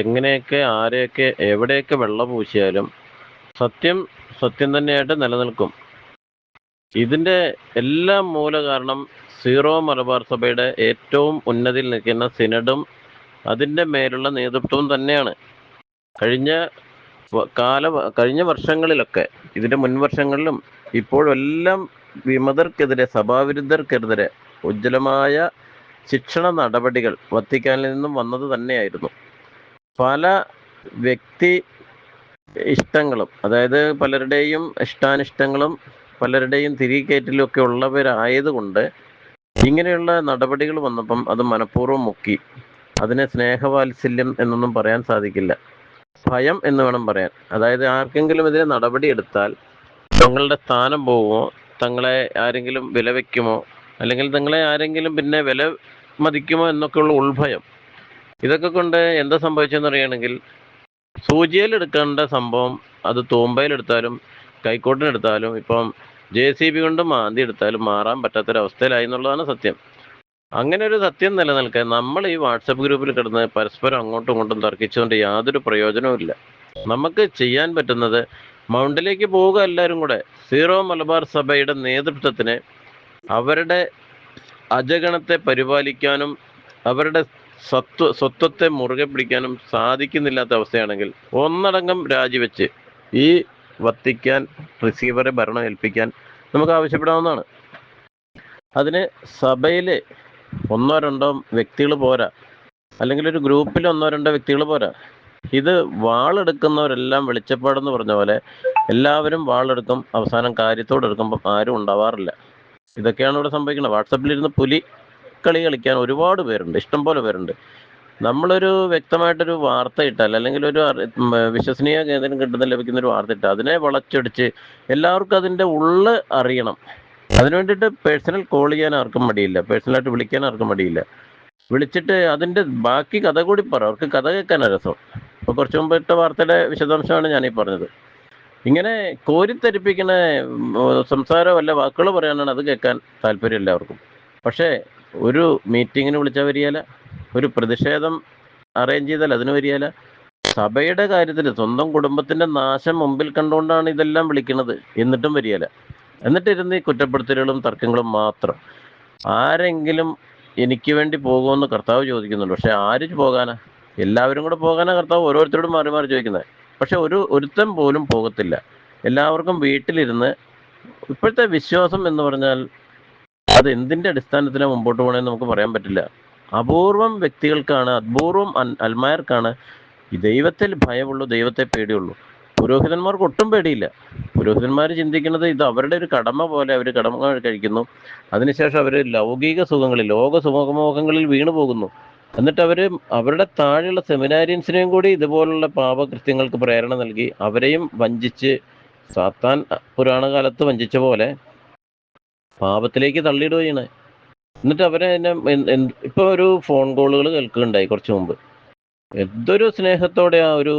എങ്ങനെയൊക്കെ ആരെയൊക്കെ എവിടെയൊക്കെ വെള്ളം പൂശിയാലും സത്യം സത്യം തന്നെയായിട്ട് നിലനിൽക്കും. ഇതിന്റെ എല്ലാ മൂല കാരണം സീറോ മലബാർ സഭയുടെ ഏറ്റവും ഉന്നതിൽ നിൽക്കുന്ന സിനഡും അതിന്റെ മേലുള്ള നേതൃത്വവും തന്നെയാണ്. കഴിഞ്ഞ കാല കഴിഞ്ഞ വർഷങ്ങളിലൊക്കെ ഇതിന്റെ മുൻ വർഷങ്ങളിലും ഇപ്പോഴും എല്ലാം വിമതർക്കെതിരെ സഭാവിരുദ്ധർക്കെതിരെ ഉജ്ജ്വലമായ ശിക്ഷണ നടപടികൾ വത്തിക്കാനിൽ നിന്നും വന്നത് തന്നെയായിരുന്നു. പല വ്യക്തി ഇഷ്ടങ്ങളും അതായത് പലരുടെയും ഇഷ്ടാനിഷ്ടങ്ങളും പലരുടെയും തിരികേറ്റലും ഒക്കെ ഉള്ളവരായതുകൊണ്ട് ഇങ്ങനെയുള്ള നടപടികൾ വന്നപ്പം അത് മനഃപൂർവം മുക്കി. അതിനെ സ്നേഹവാത്സല്യം എന്നൊന്നും പറയാൻ സാധിക്കില്ല. ഭയം എന്ന് വേണം പറയാൻ. അതായത് ആർക്കെങ്കിലും ഇതിനെ നടപടി എടുത്താൽ തങ്ങളുടെ സ്ഥാനം പോവുമോ തങ്ങളെ ആരെങ്കിലും വില വെക്കുമോ അല്ലെങ്കിൽ തങ്ങളെ ആരെങ്കിലും പിന്നെ വില മതിക്കുമോ എന്നൊക്കെയുള്ള ഉൾഭയം ഇതൊക്കെ കൊണ്ട് എന്താ സംഭവിച്ചതെന്ന് അറിയണമെങ്കിൽ സൂചിയിൽ എടുക്കേണ്ട സംഭവം അത് തൂമ്പയിലെടുത്താലും കൈക്കോട്ടിനെടുത്താലും ഇപ്പം ജെ സി ബി കൊണ്ട് മാന്തി എടുത്താലും മാറാൻ പറ്റാത്തൊരവസ്ഥയിലായി എന്നുള്ളതാണ് സത്യം. അങ്ങനെ ഒരു സത്യം നിലനിൽക്കാൻ നമ്മൾ ഈ വാട്സപ്പ് ഗ്രൂപ്പിൽ കിടന്ന് പരസ്പരം അങ്ങോട്ടും ഇങ്ങോട്ടും തർക്കിച്ചുകൊണ്ട് യാതൊരു പ്രയോജനവും ഇല്ല. നമുക്ക് ചെയ്യാൻ പറ്റുന്നത് മൗണ്ടിലേക്ക് പോവുക എല്ലാവരും കൂടെ. സീറോ മലബാർ സഭയുടെ നേതൃത്വത്തിന് അവരുടെ അജഗണത്തെ പരിപാലിക്കാനും അവരുടെ സത്വ സ്വത്വത്തെ മുറുകെ പിടിക്കാനും സാധിക്കുന്നില്ലാത്ത അവസ്ഥയാണെങ്കിൽ ഒന്നടങ്കം രാജിവെച്ച് ഈ വത്തിക്കാൻ റിസീവറെ ഭരണം ഏൽപ്പിക്കാൻ നമുക്ക് ആവശ്യപ്പെടാവുന്നതാണ്. അതിന് സഭയിലെ ഒന്നോ രണ്ടോ വ്യക്തികൾ പോരാ. അല്ലെങ്കിൽ ഒരു ഗ്രൂപ്പിൽ ഒന്നോ രണ്ടോ വ്യക്തികൾ പോരാ. ഇത് വാളെടുക്കുന്നവരെല്ലാം വെളിച്ചപ്പാടെന്ന് പറഞ്ഞ പോലെ എല്ലാവരും വാളെടുക്കും അവസാനം കാര്യത്തോടെ എടുക്കുമ്പോൾ ആരും ഉണ്ടാവാറില്ല. ഇതൊക്കെയാണ് ഇവിടെ സംഭവിക്കുന്നത്. വാട്സപ്പിലിരുന്ന് പുലി കളി കളിക്കാൻ ഒരുപാട് പേരുണ്ട്. ഇഷ്ടംപോലെ പേരുണ്ട്. നമ്മളൊരു വ്യക്തമായിട്ടൊരു വാർത്ത ഇട്ടാൽ അല്ലെങ്കിൽ ഒരു വിശ്വസനീയ കേന്ദ്രം കിട്ടുന്ന ലഭിക്കുന്ന ഒരു വാർത്ത ഇട്ടാൽ അതിനെ വളച്ചൊടിച്ച് എല്ലാവർക്കും അതിന്റെ ഉള്ള് അറിയണം. അതിനു വേണ്ടിയിട്ട് പേഴ്സണൽ കോൾ ചെയ്യാൻ ആർക്കും മടിയില്ല. പേഴ്സണലായിട്ട് വിളിക്കാൻ ആർക്കും മടിയില്ല. വിളിച്ചിട്ട് അതിന്റെ ബാക്കി കഥ കൂടി പറ. അവർക്ക് കഥ കേൾക്കാനാണ് രസം. ഇപ്പോൾ കുറച്ച് മുമ്പ് ഇട്ട വാർത്തയുടെ വിശദാംശമാണ് ഞാനീ പറഞ്ഞത്. ഇങ്ങനെ കോരിത്തരിപ്പിക്കുന്ന സംസാരമല്ല വാക്കുകൾ പറയാനാണ് അത് കേൾക്കാൻ താല്പര്യം എല്ലാവർക്കും പക്ഷേ ഒരു മീറ്റിങ്ങിന് വിളിച്ചാൽ വരികയില്ല ഒരു പ്രതിഷേധം അറേഞ്ച് ചെയ്താൽ അതിന് വരികയില്ല സഭയുടെ കാര്യത്തിൽ സ്വന്തം കുടുംബത്തിന്റെ നാശം മുമ്പിൽ കണ്ടുകൊണ്ടാണ് ഇതെല്ലാം വിളിക്കുന്നത് എന്നിട്ടും വരികയില്ല എന്നിട്ടിരുന്ന് ഈ കുറ്റപ്പെടുത്തലുകളും തർക്കങ്ങളും മാത്രം. ആരെങ്കിലും എനിക്ക് വേണ്ടി പോകുമെന്ന് കർത്താവ് ചോദിക്കുന്നുണ്ട്. പക്ഷെ ആര് പോകാനാ? എല്ലാവരും കൂടെ പോകാനാ കർത്താവ് ഓരോരുത്തരോടും മാറി മാറി ചോദിക്കുന്നത് പക്ഷെ ഒരു ഒരുത്തൻ പോലും പോകത്തില്ല. എല്ലാവർക്കും വീട്ടിലിരുന്ന് ഇപ്പോഴത്തെ വിശ്വാസം എന്ന് പറഞ്ഞാൽ അത് എന്തിന്റെ അടിസ്ഥാനത്തിലാണ് മുമ്പോട്ട് പോകണമെന്ന് നമുക്ക് പറയാൻ പറ്റില്ല. അപൂർവം വ്യക്തികൾക്കാണ് അപൂർവം അൽമായർക്കാണ് ദൈവത്തിൽ ഭയമുള്ളൂ ദൈവത്തെ പേടിയുള്ളൂ. പുരോഹിതന്മാർക്ക് ഒട്ടും പേടിയില്ല. പുരോഹിതന്മാർ ചിന്തിക്കുന്നത് ഇത് അവരുടെ ഒരു കടമ പോലെ അവർ കടമ കഴിക്കുന്നു. അതിനുശേഷം അവർ ലൗകിക സുഖങ്ങളിൽ ലോക സുഖമോഹങ്ങളിൽ വീണു പോകുന്നു. എന്നിട്ട് അവർ അവരുടെ താഴെയുള്ള സെമിനാരിയൻസിനെയും കൂടി ഇതുപോലുള്ള പാപകൃത്യങ്ങൾക്ക് പ്രേരണ നൽകി അവരെയും വഞ്ചിച്ച് സാത്താൻ പുരാണകാലത്ത് വഞ്ചിച്ച പോലെ പാപത്തിലേക്ക് തള്ളിയിടുകയാണ്. എന്നിട്ട് അവരെ എന്നെ ഇപ്പൊ ഒരു ഫോൺ കോളുകൾ കേൾക്കുകയുണ്ടായി കുറച്ച് മുമ്പ്. എന്തൊരു സ്നേഹത്തോടെ ആ ഒരു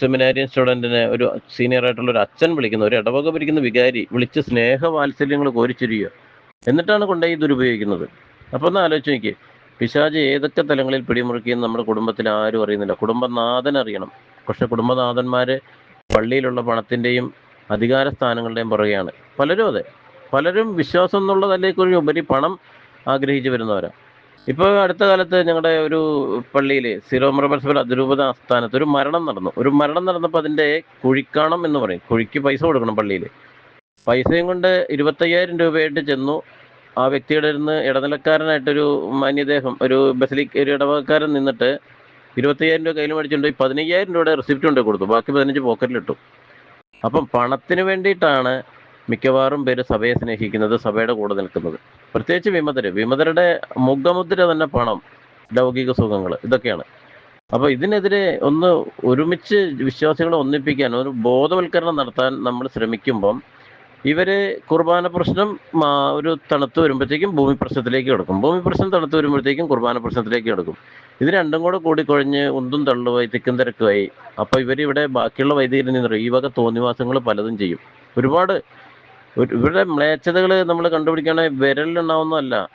സെമിനാരിയൻ സ്റ്റുഡന്റിനെ ഒരു സീനിയർ ആയിട്ടുള്ള ഒരു അച്ഛൻ വിളിക്കുന്ന ഒരു ഇടവക ഭരിക്കുന്ന വികാരി വിളിച്ച് സ്നേഹവാത്സല്യങ്ങൾ കോരിച്ചിരിക്കുക എന്നിട്ടാണ് കൊണ്ടുപോയി ദുരുപയോഗിക്കുന്നത് അപ്പൊ ഒന്ന് ആലോചിച്ച് നോക്കിയേ. പിശാജ് ഏതൊക്കെ തലങ്ങളിൽ പിടിമുറുക്കിയെന്ന് നമ്മുടെ കുടുംബത്തിൽ ആരും അറിയുന്നില്ല. കുടുംബനാഥൻ അറിയണം. പക്ഷെ കുടുംബനാഥന്മാര് പള്ളിയിലുള്ള പണത്തിന്റെയും അധികാര സ്ഥാനങ്ങളുടെയും പുറകെയാണ്. പലരും അതെ. പലരും വിശ്വാസം എന്നുള്ളതല്ലേക്കൊരു ഉപരി പണം ആഗ്രഹിച്ചു വരുന്നവരാണ് ഇപ്പോൾ അടുത്ത കാലത്ത് ഞങ്ങളുടെ ഒരു പള്ളിയിൽ സിറോ പരസ്പര അതിരൂപത ആസ്ഥാനത്ത് ഒരു മരണം നടന്നു. ഒരു മരണം നടന്നപ്പോൾ അതിന്റെ കുഴിക്കാണം എന്ന് പറയും. കുഴിക്ക് പൈസ കൊടുക്കണം പള്ളിയിൽ പൈസയും കൊണ്ട് ഇരുപത്തയ്യായിരം രൂപയായിട്ട് ചെന്നു. ആ വ്യക്തിയുടെ ഇരുന്ന് ഇടനിലക്കാരനായിട്ടൊരു മാന്യദേഹം ഒരു ബസലിക് ഒരു ഇടവകക്കാരൻ നിന്നിട്ട് ഇരുപത്തയ്യായിരം രൂപ കയ്യിൽ മേടിച്ചുകൊണ്ട് പതിനയ്യായിരം രൂപയുടെ റിസിപ്റ്റ് കൊണ്ട് കൊടുത്തു. ബാക്കി പതിനഞ്ച് പോക്കറ്റിലിട്ടു അപ്പം പണത്തിന് വേണ്ടിയിട്ടാണ് മിക്കവാറും പേര് സഭയെ സ്നേഹിക്കുന്നത് സഭയുടെ കൂടെ നിൽക്കുന്നത്. പ്രത്യേകിച്ച് വിമതര്. വിമതരുടെ മുഖമുദ്ര തന്നെ പണം ലൗകിക സുഖങ്ങൾ ഇതൊക്കെയാണ്. അപ്പൊ ഇതിനെതിരെ ഒന്ന് ഒരുമിച്ച് വിശ്വാസികളെ ഒന്നിപ്പിക്കാൻ ഒരു ബോധവൽക്കരണം നടത്താൻ നമ്മൾ ശ്രമിക്കുമ്പം ഇവർ കുർബാന പ്രശ്നം ഒരു തണുത്ത് വരുമ്പോഴത്തേക്കും ഭൂമി പ്രശ്നത്തിലേക്ക് കിടക്കും ഭൂമി പ്രശ്നം തണുത്ത് വരുമ്പോഴത്തേക്കും കുർബാന പ്രശ്നത്തിലേക്ക് കിടക്കും ഇത് രണ്ടും കൂടെ കൂടിക്കൊഴിഞ്ഞ് ഉന്തും തള്ളുവായി തിക്കും തിരക്കുമായി അപ്പൊ ഇവരിവിടെ ബാക്കിയുള്ള വൈദികരിൽ നിന്ന് ഈ വക തോന്നിവാസങ്ങൾ പലതും ചെയ്യും. ഒരുപാട് ഒരു- ഇവരുടെ മ്ലേച്ഛതകൾ നമ്മൾ കണ്ടുപിടിക്കുകയാണെങ്കിൽ വിരലിലുണ്ടാവുന്നതല്ല.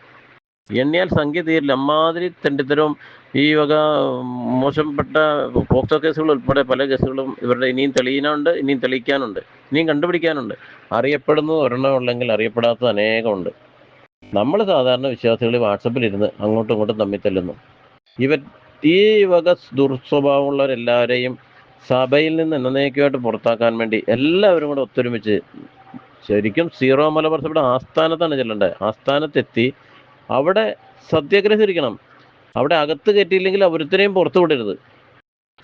എണ്ണിയാൽ സംഖ്യ തീരില്ല. അമ്മാതിരി തെണ്ടിത്തരവും ഈ വക മോശപ്പെട്ട പോക്സോ കേസുകൾ ഉൾപ്പെടെ പല കേസുകളും ഇവരുടെ ഇനിയും തെളിയാനുണ്ട് ഇനിയും തെളിയിക്കാനുണ്ട് ഇനിയും കണ്ടുപിടിക്കാനുണ്ട്. അറിയപ്പെടുന്നത് ഒരെണ്ണം ഉള്ളെങ്കിൽ അറിയപ്പെടാത്തത് അനേകമുണ്ട്. നമ്മൾ സാധാരണ വിശ്വാസികൾ വാട്സപ്പിലിരുന്ന് അങ്ങോട്ടും ഇങ്ങോട്ടും തമ്മിൽ തല്ലുന്നു. ഇവർ ഈ വക ദുർസ്വഭാവമുള്ളവരെല്ലാവരെയും സഭയിൽ നിന്ന് എന്നേക്കുമായിട്ട് പുറത്താക്കാൻ വേണ്ടി എല്ലാവരും കൂടെ ഒത്തൊരുമിച്ച് ശരിക്കും സീറോ മലബാർ സഭയുടെ ആസ്ഥാനത്താണ് ചെല്ലേണ്ടത്. ആസ്ഥാനത്തെത്തി അവിടെ സത്യാഗ്രഹിക്കണം അവിടെ അകത്ത് കയറ്റിയില്ലെങ്കിൽ അവരുത്തരെയും പുറത്തു വിടരുത്.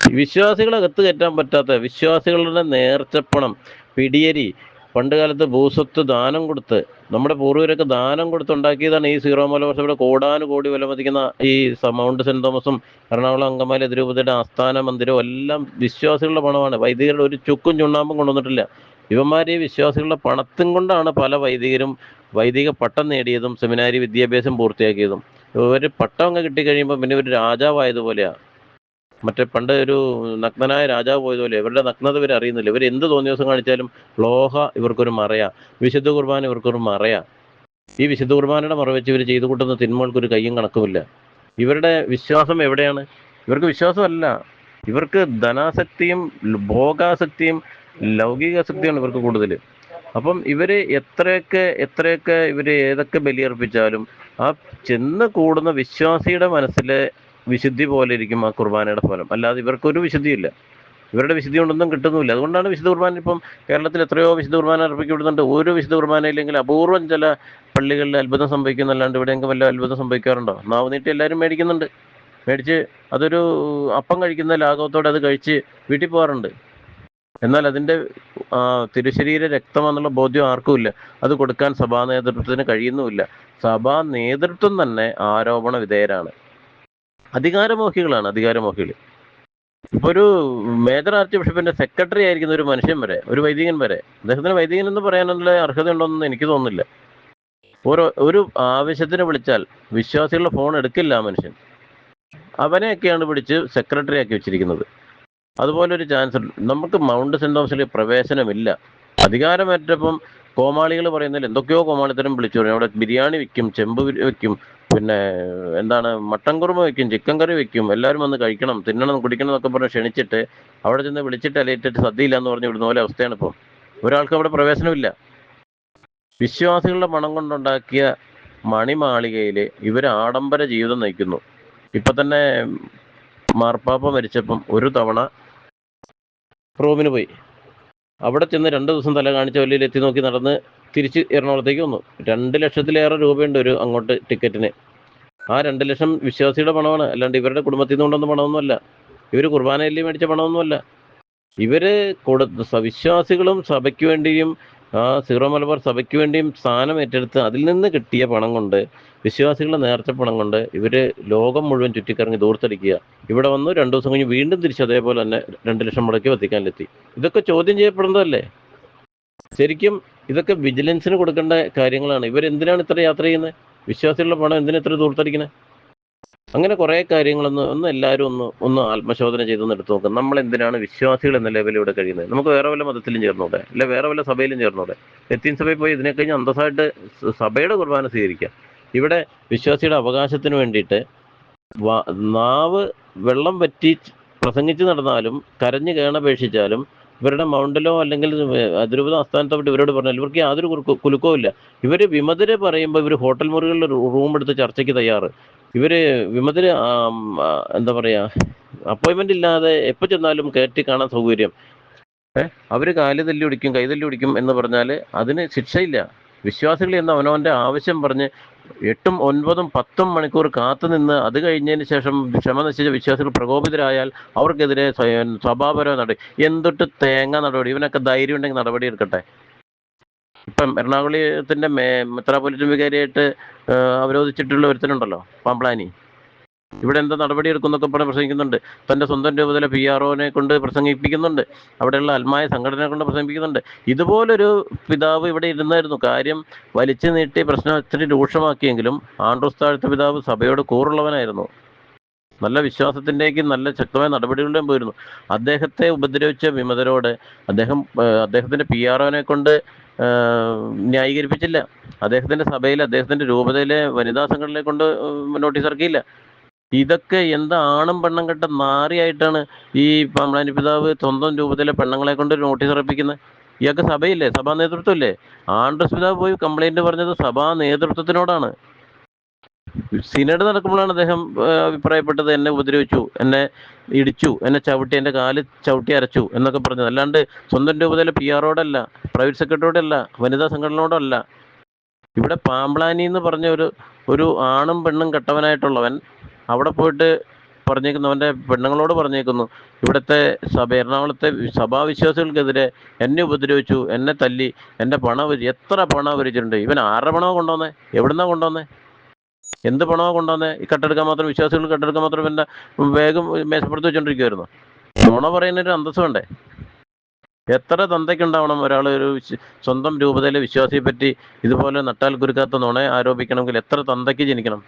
വിശ്വാസികളെ അകത്ത് കയറ്റാൻ പറ്റാത്ത വിശ്വാസികളുടെ നേർച്ചപ്പണം പിടിയരി പണ്ട് കാലത്ത് ഭൂസ്വത്ത് ദാനം കൊടുത്ത് നമ്മുടെ പൂർവികരൊക്കെ ദാനം കൊടുത്തുണ്ടാക്കിയതാണ് ഈ സീറോ മലബാർ. സഭയുടെ കോടാനുകോടി വിലമതിക്കുന്ന ഈ മൗണ്ട് സെന്റ് തോമസും എറണാകുളം അങ്കമാലി അതിരൂപതയുടെ ആസ്ഥാന മന്ദിരവും എല്ലാം വിശ്വാസികളുടെ പണമാണ്. വൈദികരുടെ ഒരു ചുക്കും ചുണ്ണാമ്പും കൊണ്ടുവന്നിട്ടില്ല. ഇവന്മാർ ഈ വിശ്വാസികളുടെ പണത്തും കൊണ്ടാണ് പല വൈദികരും വൈദിക പട്ടം നേടിയതും സെമിനാരി വിദ്യാഭ്യാസം പൂർത്തിയാക്കിയതും. ഇവർ പട്ടം അങ്ങ് കിട്ടിക്കഴിയുമ്പോൾ പിന്നെ ഒരു രാജാവായതുപോലെയാ. മറ്റേ പണ്ട് ഒരു നഗ്നനായ രാജാവ് പോയതുപോലെ ഇവരുടെ നഗ്നത ഇവർ അറിയുന്നില്ല. ഇവർ എന്ത് തോന്നിയ ദിവസം കാണിച്ചാലും ലോഹ ഇവർക്കൊരു മറയാ. വിശുദ്ധ കുർബാന ഇവർക്കൊരു മറയാ. ഈ വിശുദ്ധ കുർബാനയുടെ മറ വെച്ച് ഇവർ ചെയ്തു കൂട്ടുന്ന തിന്മകൾക്കൊരു കയ്യും കണക്കുമില്ല. ഇവരുടെ വിശ്വാസം എവിടെയാണ്? ഇവർക്ക് വിശ്വാസമല്ല. ഇവർക്ക് ധനാസക്തിയും ഭോഗാസക്തിയും ലൗകികാസക്തിയാണ് ഇവർക്ക് കൂടുതൽ അപ്പം ഇവർ എത്രയൊക്കെ എത്രയൊക്കെ ഇവർ ഏതൊക്കെ ബലിയർപ്പിച്ചാലും ആ ചെന്ന് കൂടുന്ന വിശ്വാസിയുടെ മനസ്സിലെ വിശുദ്ധി പോലെ ഇരിക്കും ആ കുർബാനയുടെ ഫലം. അല്ലാതെ ഇവർക്കൊരു വിശുദ്ധിയില്ല. ഇവരുടെ വിശുദ്ധി കൊണ്ടൊന്നും കിട്ടുന്നില്ല. അതുകൊണ്ടാണ് വിശുദ്ധ കുർബാന ഇപ്പം കേരളത്തിൽ എത്രയോ വിശുദ്ധ കുർബാന അർപ്പിക്കപ്പെടുന്നുണ്ട് ഓരോ വിശുദ്ധ കുർബാന ഇല്ലെങ്കിൽ അപൂർവം ചില പള്ളികളിൽ അത്ഭുതം സംഭവിക്കുന്നല്ലാണ്ട് ഇവിടെയെങ്കിലും വല്ല അത്ഭുതം സംഭവിക്കാറുണ്ടോ? നാവ് നീട്ടി എല്ലാവരും മേടിക്കുന്നുണ്ട്. മേടിച്ച് അതൊരു അപ്പം കഴിക്കുന്ന ലാഘവത്തോടെ അത് കഴിച്ച് വീട്ടിൽ പോകാറുണ്ട്. എന്നാൽ അതിന്റെ തിരുശരീര തിരുശരീര രക്തമെന്നുള്ള ബോധ്യം ആർക്കുമില്ല അത് കൊടുക്കാൻ സഭാ നേതൃത്വത്തിന് കഴിയുന്നുമില്ല. സഭാ നേതൃത്വം തന്നെ ആരോപണ വിധേയരാണ്. അധികാരമോഹികളാണ് അധികാരമോഹികൾ ഇപ്പൊ ഒരു മേജർ ആർച്ച് ബിഷപ്പിന്റെ സെക്രട്ടറി ആയിരിക്കുന്ന ഒരു മനുഷ്യൻ വരെ ഒരു വൈദികൻ വരെ അദ്ദേഹത്തിന് വൈദികൻ എന്ന് പറയാനുള്ള അർഹത അർഹതയുണ്ടോയെന്ന് എനിക്ക് തോന്നുന്നില്ല. ഓരോ ഒരു ആവശ്യത്തിന് വിളിച്ചാൽ വിശ്വാസികളുടെ ഫോൺ എടുക്കില്ല ആ മനുഷ്യൻ. അവനെയൊക്കെയാണ് പിടിച്ച് സെക്രട്ടറി ആക്കി വെച്ചിരിക്കുന്നത്. അതുപോലെ ഒരു ചാൻസ് നമുക്ക് മൗണ്ട് തോമസിൽ പ്രവേശനമില്ല. അധികാരമേറ്റപ്പം കോമാളികൾ പറയുന്നതിൽ എന്തൊക്കെയോ കോമാളിത്തരം വിളിച്ചു പറയും അവിടെ ബിരിയാണി വെക്കും ചെമ്പ് വെക്കും പിന്നെ എന്താണ് മട്ടൻ കുറുമ വെക്കും ചിക്കൻ കറി വെക്കും എല്ലാവരും വന്ന് കഴിക്കണം തിന്നണം കുടിക്കണം എന്നൊക്കെ പറഞ്ഞ് ക്ഷണിച്ചിട്ട് അവിടെ ചെന്ന് വിളിച്ചിട്ട് അലയിട്ടിട്ട് സദ്യയില്ല എന്ന് പറഞ്ഞു വിടുന്ന പോലെ അവസ്ഥയാണ് ഇപ്പം. ഒരാൾക്ക് അവിടെ പ്രവേശനമില്ല. വിശ്വാസികളുടെ മണം കൊണ്ടുണ്ടാക്കിയ മണിമാളികയിൽ ഇവർ ആഡംബര ജീവിതം നയിക്കുന്നു. ഇപ്പൊ തന്നെ മാർപ്പാപ്പ മരിച്ചപ്പം ഒരു തവണ റോമിന് പോയി. അവിടെ ചെന്ന് രണ്ട് ദിവസം തല കാണിച്ച വലിയ എത്തി നോക്കി നടന്ന് തിരിച്ച് എറണാകുളത്തേക്ക് വന്നു. രണ്ട് ലക്ഷത്തിലേറെ രൂപയുണ്ട് ഒരു അങ്ങോട്ട് ടിക്കറ്റിന്. ആ രണ്ട് ലക്ഷം വിശ്വാസിയുടെ പണമാണ്. അല്ലാണ്ട് ഇവരുടെ കുടുംബത്തിൽ നിന്ന് കൊണ്ടുവന്ന പണമൊന്നുമല്ല. ഇവർ കുർബാനയിൽ മേടിച്ച പണമൊന്നുമല്ല. ഇവർ കൊടുത്ത വിശ്വാസികളും സഭയ്ക്ക് വേണ്ടിയും ആ സീറോ മലബാർ സഭയ്ക്ക് വേണ്ടിയും സ്ഥാനം ഏറ്റെടുത്ത് അതിൽ നിന്ന് കിട്ടിയ പണം കൊണ്ട് വിശ്വാസികളുടെ നേർച്ച പണം കൊണ്ട് ഇവർ ലോകം മുഴുവൻ ചുറ്റിക്കറങ്ങി ദൂർത്തടിക്കുക. ഇവിടെ വന്നു രണ്ടു ദിവസം കഴിഞ്ഞ് വീണ്ടും തിരിച്ച് അതേപോലെ തന്നെ രണ്ട് ലക്ഷം മുടക്കി വത്തിക്കാനിലെത്തി. ഇതൊക്കെ ചോദ്യം ചെയ്യപ്പെടുന്നതല്ലേ? ശരിക്കും ഇതൊക്കെ വിജിലൻസിന് കൊടുക്കേണ്ട കാര്യങ്ങളാണ്. ഇവരെന്തിനാണ് ഇത്ര യാത്ര ചെയ്യുന്നത്? വിശ്വാസികളുടെ പണം എന്തിനാ ഇത്ര ദൂർത്തടിക്കുന്നത് അങ്ങനെ കുറേ കാര്യങ്ങളൊന്ന് ഒന്ന് എല്ലാവരും ഒന്ന് ഒന്ന് ആത്മശോധന ചെയ്തൊന്ന് എടുത്തു നോക്കാം. നമ്മൾ എന്തിനാണ് വിശ്വാസികൾ എന്ന ലെവലിൽ ഇവിടെ കഴിയുന്നത്? നമുക്ക് വേറെ വല്ല മതത്തിലും ചേർന്നൂടെ? അല്ലെ വേറെ വല്ല സഭയിലും ചേർന്നൂടെ? എത്തിൻ സഭയിൽ പോയി ഇതിനെ കഴിഞ്ഞ് അന്തസ്സായിട്ട് സഭയുടെ കുർബാന സ്വീകരിക്കാം ഇവിടെ വിശ്വാസിയുടെ അവകാശത്തിന് വേണ്ടിയിട്ട് നാവ് വെള്ളം വറ്റി പ്രസംഗിച്ച് നടന്നാലും കരഞ്ഞു കേണപേക്ഷിച്ചാലും ഇവരുടെ മൗണ്ടിലോ അല്ലെങ്കിൽ അതിരൂപത ആസ്ഥാനത്തോ വിട്ട് ഇവരോട് പറഞ്ഞാൽ ഇവർക്ക് യാതൊരു കുലുക്കവും ഇല്ല. ഇവർ വിമതരെ പറയുമ്പോൾ ഇവർ ഹോട്ടൽ മുറികളിൽ റൂം എടുത്ത് ചർച്ചയ്ക്ക് തയ്യാറ്. ഇവർ വിമതര് എന്താ പറയാ അപ്പോയിന്റ്മെന്റ് ഇല്ലാതെ എപ്പോ ചെന്നാലും കയറ്റി കാണാൻ സൗകര്യം. ഏഹ് അവർ കാൽ തല്ലി ഒടിക്കും കൈതല്ലി ഒടിക്കും എന്ന് പറഞ്ഞാൽ അതിന് ശിക്ഷയില്ല. വിശ്വാസികൾ എന്ന് അവനവന്റെ ആവശ്യം പറഞ്ഞ് എട്ടും ഒൻപതും പത്തും മണിക്കൂർ കാത്തു നിന്ന് അത് കഴിഞ്ഞതിന് ശേഷം ക്ഷമ നശിച്ച വിശ്വാസികൾ പ്രകോപിതരായാൽ അവർക്കെതിരെ സ്വഭാവപരമായി നടപടി എന്തൊട്ട് തേങ്ങ നടപടി ഇവനൊക്കെ ധൈര്യം ഉണ്ടെങ്കിൽ നടപടി എടുക്കട്ടെ. ഇപ്പം എറണാകുളത്തിന്റെ മേ മെത്രാപൊലിറ്റൻ വികാരിയായിട്ട് അവരോധിച്ചിട്ടുള്ള ഒരുത്തനുണ്ടല്ലോ പാമ്പ്ലാനി. ഇവിടെ എന്താ നടപടി എടുക്കുന്നൊക്കെ പറഞ്ഞ് പ്രസംഗിക്കുന്നുണ്ട്. തന്റെ സ്വന്തം രൂപത്തിലെ പി ആർ ഒനെ കൊണ്ട് പ്രസംഗിപ്പിക്കുന്നുണ്ട്. അവിടെയുള്ള അൽമായ സംഘടനയെ കൊണ്ട് പ്രസംഗിപ്പിക്കുന്നുണ്ട്. ഇതുപോലൊരു പിതാവ് ഇവിടെ ഇരുന്നായിരുന്നു. കാര്യം വലിച്ചു നീട്ടി പ്രശ്നം ഇത്തിരി രൂക്ഷമാക്കിയെങ്കിലും ആൻഡ്രൂസ് താഴ്ത്ത പിതാവ് സഭയോട് കൂറുള്ളവനായിരുന്നു. നല്ല വിശ്വാസത്തിന്റെയും നല്ല ശക്തമായ നടപടികളുടെയും പോയിരുന്നു. അദ്ദേഹത്തെ ഉപദ്രവിച്ച വിമതരോട് അദ്ദേഹം അദ്ദേഹത്തിന്റെ പി ആർ ഒനെ കൊണ്ട് ന്യായീകരിപ്പിച്ചില്ല. അദ്ദേഹത്തിന്റെ സഭയിൽ അദ്ദേഹത്തിന്റെ രൂപതയിലെ വനിതാ സംഘടനയെ കൊണ്ട് നോട്ടീസ് ഇറക്കിയില്ല. ഇതൊക്കെ എന്താ ആണും പെണ്ണും കെട്ട നാറിയായിട്ടാണ് ഈ പമ്പളാനി പിതാവ് സ്വന്തം രൂപത്തിലെ പെണ്ണുങ്ങളെ കൊണ്ട് നോട്ടീസ് ഇറപ്പിക്കുന്നത് ഇയാൾക്ക് സഭയില്ലേ? സഭാ നേതൃത്വമില്ലേ ആൻഡ്രസ് പിതാവ് പോയി കംപ്ലൈന്റ് പറഞ്ഞത് സഭാ നേതൃത്വത്തിനോടാണ്. സിനഡ് നടക്കുമ്പോഴാണ് അദ്ദേഹം അഭിപ്രായപ്പെട്ടത് എന്നെ ഉപദ്രവിച്ചു എന്നെ ഇടിച്ചു എന്നെ ചവിട്ടി എന്റെ കാൽ ചവിട്ടി അരച്ചു എന്നൊക്കെ പറഞ്ഞത്. അല്ലാണ്ട് സ്വന്തം രൂപതയിലെ പി ആറോടല്ല പ്രൈവറ്റ് സെക്രട്ടറിയോടല്ല വനിതാ സംഘടനയോടല്ല ഇവിടെ പാമ്പ്ലാനി എന്ന് പറഞ്ഞ ഒരു ഒരു ആണും പെണ്ണും കെട്ടവനായിട്ടുള്ളവൻ അവിടെ പോയിട്ട് പറഞ്ഞേക്കുന്നു അവന്റെ പെണ്ണുങ്ങളോട് പറഞ്ഞേക്കുന്നു. ഇവിടുത്തെ സഭ എറണാകുളത്തെ സഭാവിശ്വാസികൾക്കെതിരെ എന്നെ ഉപദ്രവിച്ചു എന്നെ തല്ലി എന്റെ പണം എത്ര പണം വരിച്ചിട്ടുണ്ട്. ഇവൻ ആരുടെ പണമോ കൊണ്ടുവന്നേ? എവിടുന്നാ കൊണ്ടുവന്നേ? എന്ത് പണമോ കൊണ്ടുവന്നത് ഈ കട്ടെടുക്കാൻ മാത്രം വിശ്വാസികൾ കട്ടെടുക്കാൻ മാത്രം പിന്നെ വേഗം മേശപ്പുറത്ത് വെച്ചോണ്ടിരിക്കുവായിരുന്നു. നുണ പറയുന്നൊരു അന്തസ് വേണ്ടേ? എത്ര തന്തയ്ക്കുണ്ടാവണം ഒരാൾ ഒരു സ്വന്തം രൂപതയിലെ വിശ്വാസിയെ പറ്റി ഇതുപോലെ നട്ടാൽ കുരുക്കാത്ത നുണ ആരോപിക്കണമെങ്കിൽ എത്ര തന്തയ്ക്ക് ജനിക്കണം?